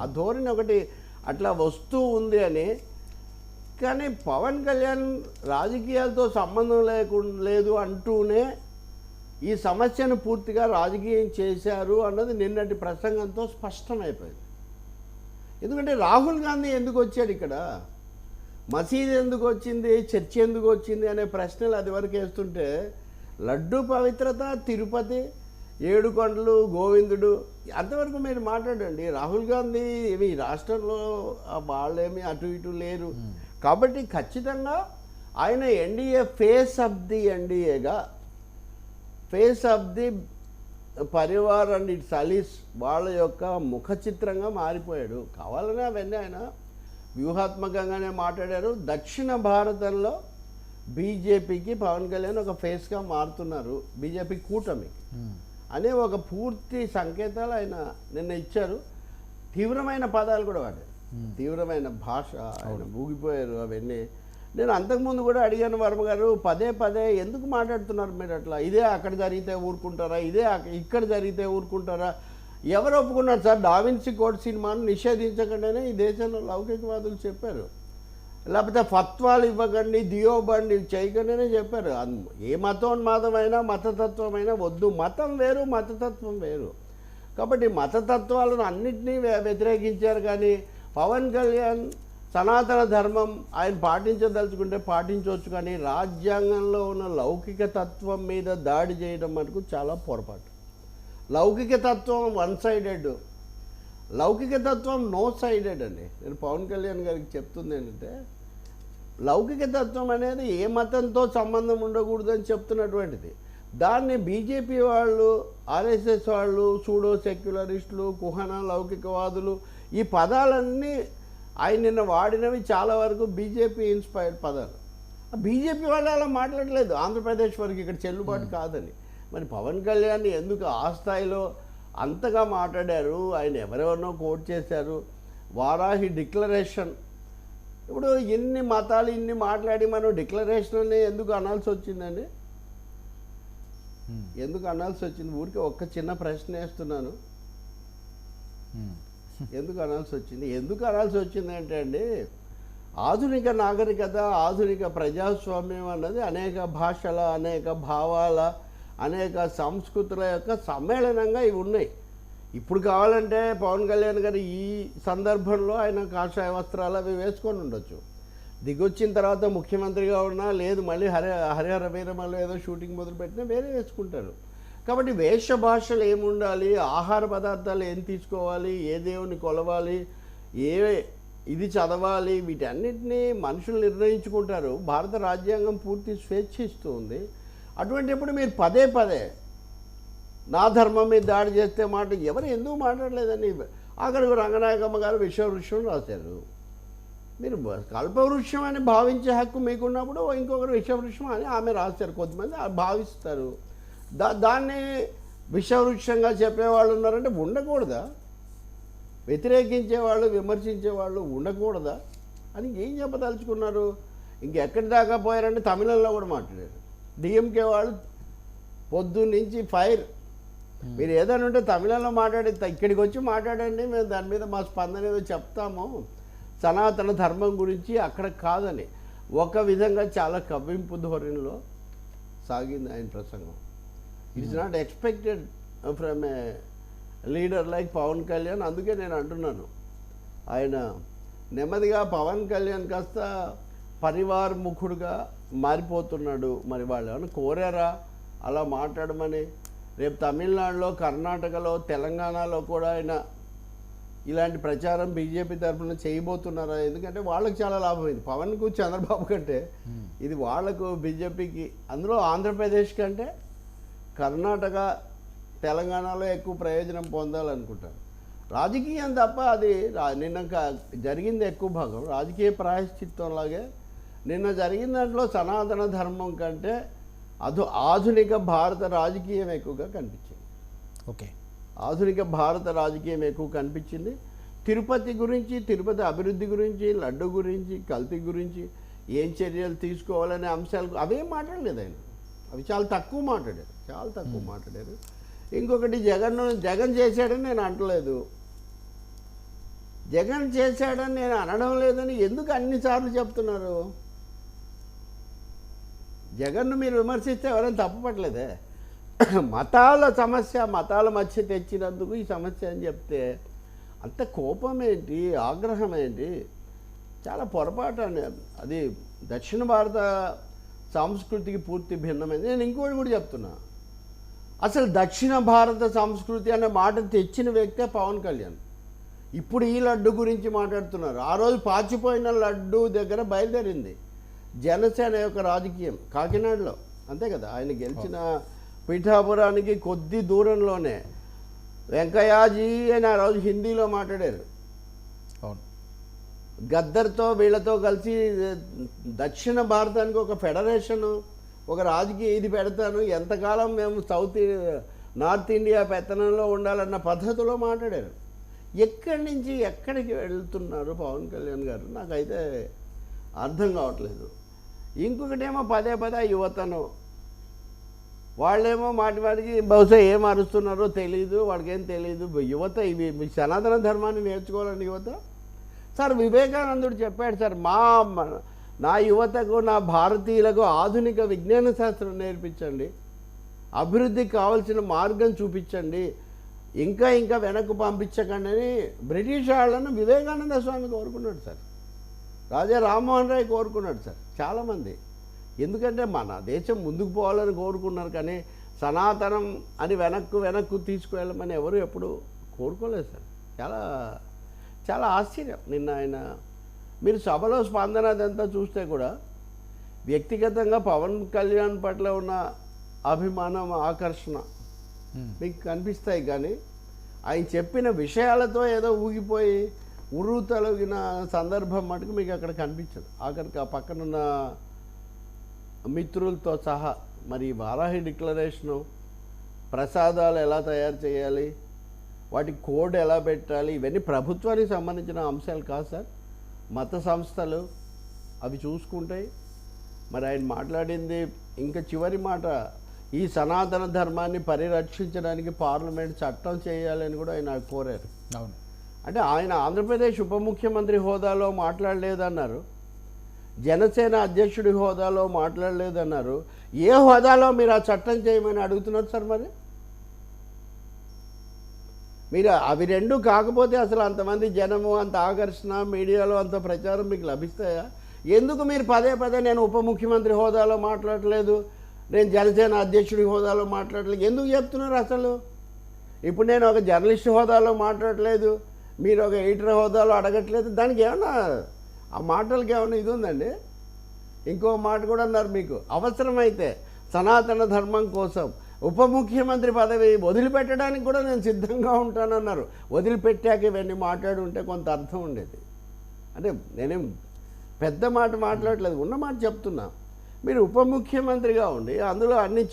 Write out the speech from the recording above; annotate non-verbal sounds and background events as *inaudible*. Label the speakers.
Speaker 1: ఆ ధోరణి ఒకటి అట్లా వస్తూ ఉంది అని. కానీ పవన్ కళ్యాణ్ రాజకీయాలతో సంబంధం లేకుండా లేదు అంటూనే ఈ సమస్యను పూర్తిగా రాజకీయం చేశారు అన్నది నిన్నటి ప్రసంగంతో స్పష్టమైపోయింది. ఎందుకంటే రాహుల్ గాంధీ ఎందుకు వచ్చాడు ఇక్కడ? మసీద్ ఎందుకు వచ్చింది? చర్చ ఎందుకు వచ్చింది? అనే ప్రశ్నలు అది వరకు వేస్తుంటే లడ్డు పవిత్రత తిరుపతి ఏడుకొండలు గోవిందుడు. అంతవరకు మీరు మాట్లాడండి. రాహుల్ గాంధీ ఏమి ఈ రాష్ట్రంలో వాళ్ళేమి అటు ఇటు లేరు. కాబట్టి ఖచ్చితంగా ఆయన NDA face of the ఎన్డీఏగా face of the parivar and its allies వాళ్ళ యొక్క ముఖ చిత్రంగా మారిపోయాడు. కావాలనే అవన్నీ ఆయన వ్యూహాత్మకంగానే మాట్లాడారు. దక్షిణ భారతంలో బీజేపీకి పవన్ కళ్యాణ్ ఒక ఫేస్గా మారుతున్నారు. బీజేపీ కూటమి అనే ఒక పూర్తి సంకేతాలు ఆయన నిన్న ఇచ్చారు. తీవ్రమైన పదాలు కూడా వాడారు తీవ్రమైన భాష ఆయన ఊగిపోయారు అవన్నీ. నేను అంతకుముందు కూడా అడిగాను వర్మ గారు పదే పదే ఎందుకు మాట్లాడుతున్నారు మీరు అట్లా? ఇదే అక్కడ జరిగితే ఊరుకుంటారా? ఇదే ఇక్కడ జరిగితే ఊరుకుంటారా? ఎవరు ఒప్పుకున్నారు సార్? డావిన్సీ కోడ్ సినిమాను నిషేధించకుండానే ఈ దేశంలో లౌకికవాదులు చెప్పారు. లేకపోతే ఫత్వాలు ఇవ్వకండి దియోబండి చేయకండినే చెప్పారు. ఏ మతోన్మాదమైనా మతతత్వమైనా వద్దు. మతం వేరు మతతత్వం వేరు. కాబట్టి మతతత్వాలను అన్నింటినీ వ్య- వ్యతిరేకించారు కానీ పవన్ కళ్యాణ్ సనాతన ధర్మం ఆయన పాటించదలుచుకుంటే పాటించవచ్చు కానీ రాజ్యాంగంలో ఉన్న లౌకిక తత్వం మీద దాడి చేయడం మనకు చాలా పొరపాటు. లౌకిక తత్వం వన్ సైడెడ్. లౌకిక తత్వం నో సైడెడ్ అండి. నేను పవన్ కళ్యాణ్ గారికి చెప్తుంది ఏంటంటే లౌకిక తత్వం అనేది ఏ మతంతో సంబంధం ఉండకూడదని చెప్తున్నటువంటిది. దాన్ని బీజేపీ వాళ్ళు ఆర్ఎస్ఎస్ వాళ్ళు సూడో సెక్యులరిస్టులు కుహన లౌకికవాదులు ఈ పదాలన్నీ ఆయన నిన్న వాడినవి చాలా వరకు బీజేపీ ఇన్స్పైర్డ్ పదాలు. బీజేపీ వాళ్ళు అలా మాట్లాడలేదు. ఆంధ్రప్రదేశ్ వరకు ఇక్కడ చెల్లుబాటు కాదని. మరి పవన్ కళ్యాణ్ ఎందుకు ఆ స్థాయిలో అంతగా మాట్లాడారు? ఆయన ఎవరెవరినో కోట్ చేశారు? వారాహి డిక్లరేషన్ ఇప్పుడు ఎన్ని మతాలు ఇన్ని మాట్లాడి మనం డిక్లరేషన్ అని ఎందుకు అనాల్సి వచ్చిందండి? ఎందుకు అనాల్సి వచ్చింది? ఊరికే ఒక్క చిన్న ప్రశ్న వేస్తున్నాను. ఎందుకు అనాల్సి వచ్చింది? ఎందుకు అనాల్సి వచ్చింది అంటే అండి ఆధునిక నాగరికత ఆధునిక ప్రజాస్వామ్యం అన్నది అనేక భాషల అనేక భావాల అనేక సంస్కృతుల యొక్క సమ్మేళనంగా ఇవి ఉన్నాయి. ఇప్పుడు కావాలంటే పవన్ కళ్యాణ్ గారు ఈ సందర్భంలో ఆయన కాషాయ వస్త్రాలు అవి వేసుకొని ఉండొచ్చు. దిగొచ్చిన తర్వాత ముఖ్యమంత్రిగా ఉన్నా లేదు మళ్ళీ హరి హరిహర వీరమలో ఏదో షూటింగ్ మొదలుపెట్టినా వేరే వేసుకుంటారు. కాబట్టి వేష భాషలు ఏముండాలి? ఆహార పదార్థాలు ఏం తీసుకోవాలి? ఏ దేవుని కొలవాలి? ఏ ఇది చదవాలి? వీటన్నిటినీ మనుషులు నిర్ణయించుకుంటారు. భారత రాజ్యాంగం పూర్తి స్వేచ్ఛ ఇస్తుంది అటువంటిప్పుడు మీరు పదే పదే నా ధర్మం మీద దాడి చేస్తే మాట ఎవరు ఎందుకు మాట్లాడలేదని అక్కడికి రంగనాయకమ్మ గారు విశ్వవృక్షం రాశారు. మీరు కల్పవృక్షం అని భావించే హక్కు మీకున్నప్పుడు ఇంకొకరు విషవృక్షం అని ఆమె రాశారు. కొంతమంది భావిస్తారు. దా దాన్ని విషవృక్షంగా చెప్పేవాళ్ళు ఉన్నారంటే ఉండకూడదా? వ్యతిరేకించే వాళ్ళు విమర్శించే వాళ్ళు ఉండకూడదా? అని ఏం చెప్పదలుచుకున్నారు? ఇంకెక్కడి దాకా పోయారంటే తమిళంలో కూడా మాట్లాడారు. డిఎంకే వాళ్ళు పొద్దున్నీ ఫైర్ మీరు ఏదైనా ఉంటే తమిళంలో మాట్లాడి ఇక్కడికి వచ్చి మాట్లాడండి మేము దాని మీద మా స్పందన ఏదో చెప్తాము. సనాతన ధర్మం గురించి అక్కడ కాదని. ఒక విధంగా చాలా కవ్వింపు ధోరణిలో సాగింది ఆయన ప్రసంగం. It's not expected from a leader like Pawan Kalyan అందుకే నేను అంటున్నాను. ఆయన నెమ్మదిగా పవన్ కళ్యాణ్ కాస్త పరివార్ ముఖుడుగా మారిపోతున్నాడు. మరి వాళ్ళు ఏమైనా కోరారా? అలా మాట్లాడమని రేపు తమిళనాడులో కర్ణాటకలో తెలంగాణలో కూడా ఆయన ఇలాంటి ప్రచారం బీజేపీ తరఫున చేయబోతున్నారా? ఎందుకంటే వాళ్ళకి చాలా లాభమైంది పవన్కు చంద్రబాబు కంటే ఇది వాళ్ళకు బీజేపీకి అందులో ఆంధ్రప్రదేశ్ కంటే కర్ణాటక తెలంగాణలో ఎక్కువ ప్రయోజనం పొందాలనుకుంటారు. రాజకీయం తప్ప అది రా- నిన్న క- జరిగింది ఎక్కువ భాగం. రాజకీయ ప్రాయశ్చిత్తంలాగే నిన్న జరిగిన దాంట్లో సనాతన ధర్మం కంటే అధు ఆధునిక భారత రాజకీయం ఎక్కువగా కనిపించింది.
Speaker 2: ఓకే.
Speaker 1: ఆధునిక భారత రాజకీయం ఎక్కువ కనిపించింది. తిరుపతి గురించి తిరుపతి అభివృద్ధి గురించి లడ్డు గురించి కల్తీ గురించి ఏం చర్యలు తీసుకోవాలనే అంశాలు అవేం మాట్లాడలేదు ఆయన. అవి చాలా తక్కువ మాట్లాడారు. చాలా తక్కువ మాట్లాడారు. ఇంకొకటి జగన్ జగన్ చేశాడని నేను అంటలేదు. జగన్ చేశాడని నేను అనడం లేదని ఎందుకు అన్నిసార్లు చెప్తున్నారు? జగన్ను మీరు విమర్శిస్తే ఎవరైనా తప్పుపట్టలేదే *coughs* మతాల సమస్య మతాల మధ్య తెచ్చినందుకు ఈ సమస్య అని చెప్తే అంత కోపం ఏంటి ఆగ్రహం ఏంటి చాలా పొరపాటు అండి. అది దక్షిణ భారత సంస్కృతికి పూర్తి భిన్నమైంది. నేను ఇంకోటి కూడా చెప్తున్నా. అసలు దక్షిణ భారత సంస్కృతి అనే మాట తెచ్చిన వ్యక్తే పవన్ కళ్యాణ్. ఇప్పుడు ఈ లడ్డు గురించి మాట్లాడుతున్నారు. ఆ రోజు పాచిపోయిన లడ్డు దగ్గర బయలుదేరింది. జనసేన యొక్క రాజకీయం కాకినాడలో. అంతే కదా? ఆయన గెలిచిన పీఠాపురానికి కొద్ది దూరంలోనే వెంకయ్యాజీ అని ఆ రోజు హిందీలో మాట్లాడారు.
Speaker 2: అవును.
Speaker 1: గద్దర్తో వీళ్ళతో కలిసి దక్షిణ భారతానికి ఒక ఫెడరేషన్ ఒక రాజకీయ ఇది పెడతాను ఎంతకాలం మేము సౌత్ నార్త్ ఇండియా పెత్తనంలో ఉండాలన్న పద్ధతిలో మాట్లాడారు. ఎక్కడి నుంచి ఎక్కడికి వెళ్తున్నారు పవన్ కళ్యాణ్ గారు? నాకైతే అర్థం కావట్లేదు. ఇంకొకటేమో పదే పదే యువతను. వాళ్ళేమో మాటి వాడికి బహుశా ఏం అరుస్తున్నారో తెలియదు వాడికేం తెలియదు యువత ఇవి సనాతన ధర్మాన్ని నేర్చుకోవాలండి యువత? సార్ వివేకానందుడు చెప్పాడు సార్ మా నా యువతకు నా భారతీయులకు ఆధునిక విజ్ఞాన శాస్త్రం నేర్పించండి. అభివృద్ధికి కావాల్సిన మార్గం చూపించండి. ఇంకా ఇంకా వెనక్కు పంపించకండి అని బ్రిటిష్ వాళ్ళను వివేకానంద స్వామి కోరుకున్నాడు సార్. రాజా రామ్మోహన్ రాయ్ కోరుకున్నాడు సార్ చాలామంది. ఎందుకంటే మన దేశం ముందుకు పోవాలని కోరుకున్నారు కానీ సనాతనం అని వెనక్కు వెనక్కు తీసుకువెళ్ళమని ఎవరు ఎప్పుడు కోరుకోలేదు సార్. చాలా చాలా ఆశ్చర్యం. నిన్న ఆయన మీరు సభలో స్పందన అదంతా చూస్తే కూడా వ్యక్తిగతంగా పవన్ కళ్యాణ్ పట్ల ఉన్న అభిమానం ఆకర్షణ. మీకు కనిపిస్తాయి కానీ ఆయన చెప్పిన విషయాలతో ఏదో ఊగిపోయి ఉరువు తొలగిన సందర్భం మటుకు మీకు అక్కడ కనిపించదు. అక్కడికి ఆ పక్కనున్న మిత్రులతో సహా మరి వారాహి డిక్లరేషను ప్రసాదాలు ఎలా తయారు చేయాలి వాటి కోడ్ ఎలా పెట్టాలి ఇవన్నీ ప్రభుత్వానికి సంబంధించిన అంశాలు కాదు సార్. మత సంస్థలు అవి చూసుకుంటాయి మరి ఆయన మాట్లాడింది ఇంకా చివరి మాట ఈ సనాతన ధర్మాన్ని పరిరక్షించడానికి పార్లమెంట్ చట్టం చేయాలని కూడా ఆయన కోరారు.
Speaker 2: అవును.
Speaker 1: అంటే ఆయన ఆంధ్రప్రదేశ్ ఉప ముఖ్యమంత్రి హోదాలో మాట్లాడలేదన్నారు. జనసేన అధ్యక్షుడి హోదాలో మాట్లాడలేదన్నారు. ఏ హోదాలో మీరు ఆ చట్టం చేయమని అడుగుతున్నారు సార్ మరి? మీరు అవి రెండు కాకపోతే అసలు అంతమంది జనము అంత ఆకర్షణ మీడియాలో అంత ప్రచారం మీకు లభిస్తాయా? ఎందుకు మీరు పదే పదే నేను ఉప ముఖ్యమంత్రి హోదాలో మాట్లాడలేదు నేను జనసేన అధ్యక్షుడి హోదాలో మాట్లాడలేదు? ఎందుకు చెప్తున్నారు అసలు? ఇప్పుడు నేను ఒక జర్నలిస్ట్ హోదాలో మాట్లాడలేదు మీరు ఒక ఎడిటర్ హోదాలో అడగట్లేదు. దానికి ఏమన్నా ఆ మాటలకి ఏమన్నా ఇది ఉందండి? ఇంకో మాట కూడా అన్నారు మీకు. అవసరమైతే సనాతన ధర్మం కోసం ఉప ముఖ్యమంత్రి పదవి వదిలిపెట్టడానికి కూడా నేను సిద్ధంగా ఉంటానన్నారు. వదిలిపెట్టాక ఇవన్నీ మాట్లాడి ఉంటే కొంత అర్థం ఉండేది. అంటే నేనేం పెద్ద మాట మాట్లాడలేదు. ఉన్న మాట చెప్తున్నా. మీరు ఉప ముఖ్యమంత్రిగా ఉండి అందులో అన్ని